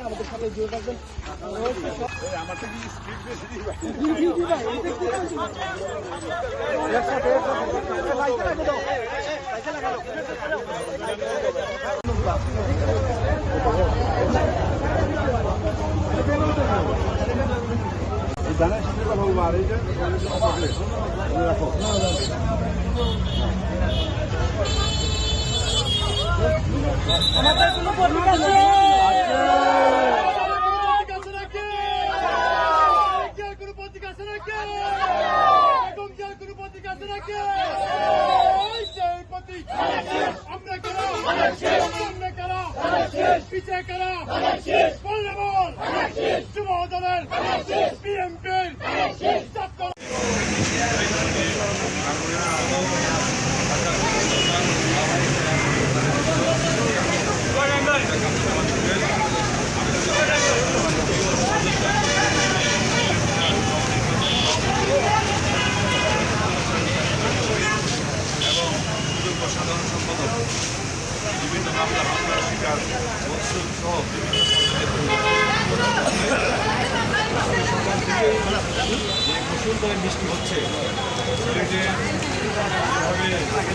আমাদের সাথে জানাই সাথে কথা বলব আর এই যে আমাদের কোনো প্রতীক আছে বিএনপির সাধারণ সম্পাদক বিভিন্ন মামলা হামলার শিকার মকসুদ সহ বিভিন্ন সকাল হচ্ছে। সিলেটে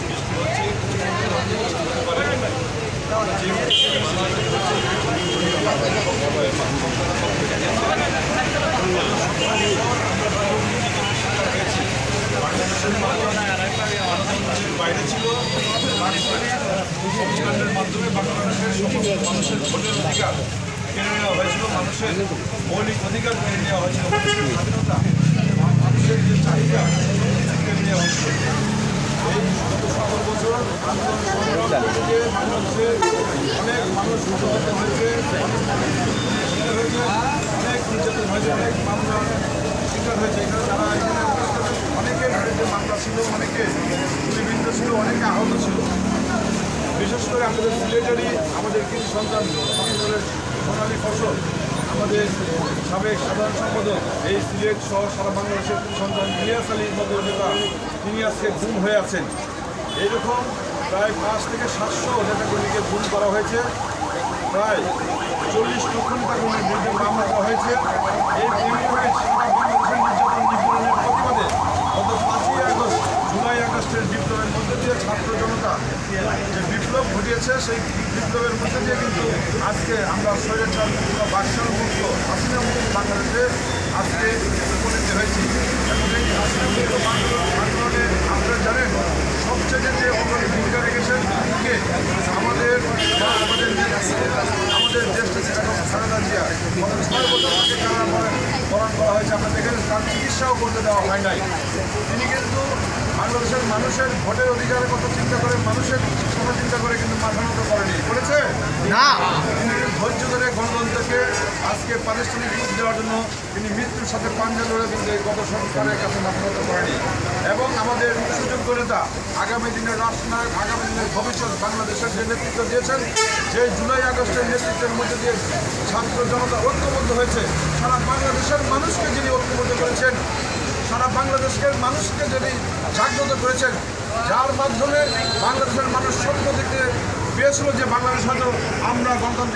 বৃষ্টি হচ্ছে বুঝতে পারেন যে বাংলাদেশ হচ্ছে বাংলাদেশের বাইরে ছিল সংস্কারের মাধ্যমে বাংলাদেশের সমস্ত মানুষের ভোটের অধিকার কেড়ে নেওয়া হয়েছিল মানুষের মৌলিক অধিকার কেড়ে নেওয়া হয়েছিল মানুষের স্বাধীনতা মানুষের যে চাহিদা কেড়ে নেওয়া হয়েছিল অনেক মানুষ হতাহত হয়েছে অনেক অনেক নির্যাতন হয়েছে অনেক মামলা শিকার হয়েছে এখানে যারা এখানে বিরুদ্ধে মামলা ছিল, অনেকে গুলিবিদ্ধ ছিল অনেকে আহত ছিল। বিশেষ করে আমাদের সিলেটারি আমাদের কৃষি সন্তান সন্তানের সোনালী ফসল, আমাদের সাবেক সাধারণ সম্পাদক, এই সিলেট সহ সারা বাংলাদেশের সন্তান ইলিয়াস আলী মতো নেতা, তিনি আজকে গুম হয়ে আছেন। এইরকম প্রায় পাঁচ থেকে সাতশো নেতাকর্মীকে গুম করা হয়েছে। প্রায় চল্লিশ লক্ষ নেতাকর্মীর বিরুদ্ধে মামলা করা হয়েছে। এই প্রেমিকের সারা বাংলাদেশের নির্যাতন নিপীড়নের প্রতিবাদে গত পাঁচই আগস্ট জুলাই আগস্টের বিপ্লবের মধ্যে দিয়ে ছাত্র জনতা যে বিপ্লব ঘটিয়েছে, সেই বিপ্লবের মধ্যে দিয়ে কিন্তু আজকে আমরা স্বৈরাচার বাকশাল মুক্ত, হাসিনা মুক্ত বাংলাদেশে আজকে উপনীত হয়েছি। এবং এই হাসিনা মুক্ত আন্দোলন- আপনারা জানেন, সবচেয়ে যে অগ্রণী ভূমিকা রেখেছেন কে? আমাদের আমাদের আমাদের দেশ থেকে এখন খালেদা জিয়া। গত ছয় বছর আগে কারা বরণ করা হয়েছে, আপনারা দেখেন তার চিকিৎসাও করতে দেওয়া হয় নাই। তিনি কিন্তু বাংলাদেশের মানুষের ভোটের অধিকারের কথা চিন্তা করে মানুষের কথা চিন্তা করে কিন্তু মাথা মতো করেনি। করেছে? না। ধৈর্য ধরে গণতন্ত্রকে আজকে পারিশ্রমিক রূপ দেওয়ার জন্য তিনি মৃত্যুর সাথে পাঞ্জা লড়ে কিন্তু এই গত সরকারের কাছে মাথা মতো করেনি। এবং আমাদের সুযোগ্য নেতা আগামী দিনের রাষ্ট্রনায়ক আগামী দিনের ভবিষ্যৎ বাংলাদেশের যে নেতৃত্ব দিয়েছেন যে জুলাই আগস্টের নেতৃত্বের মধ্যে দিয়ে ছাত্র জনতা ঐক্যবদ্ধ হয়েছে সারা বাংলাদেশের মানুষকে যিনি ঐক্যবদ্ধ করেছেন সারা বাংলাদেশের মানুষকে যিনি জাগ্রত করেছেন, যার মাধ্যমে বাংলাদেশের মানুষ স্বপ্ন দেখতে পেয়েছিল যে বাংলাদেশ হয়তো আমরা গণতান্ত্রিক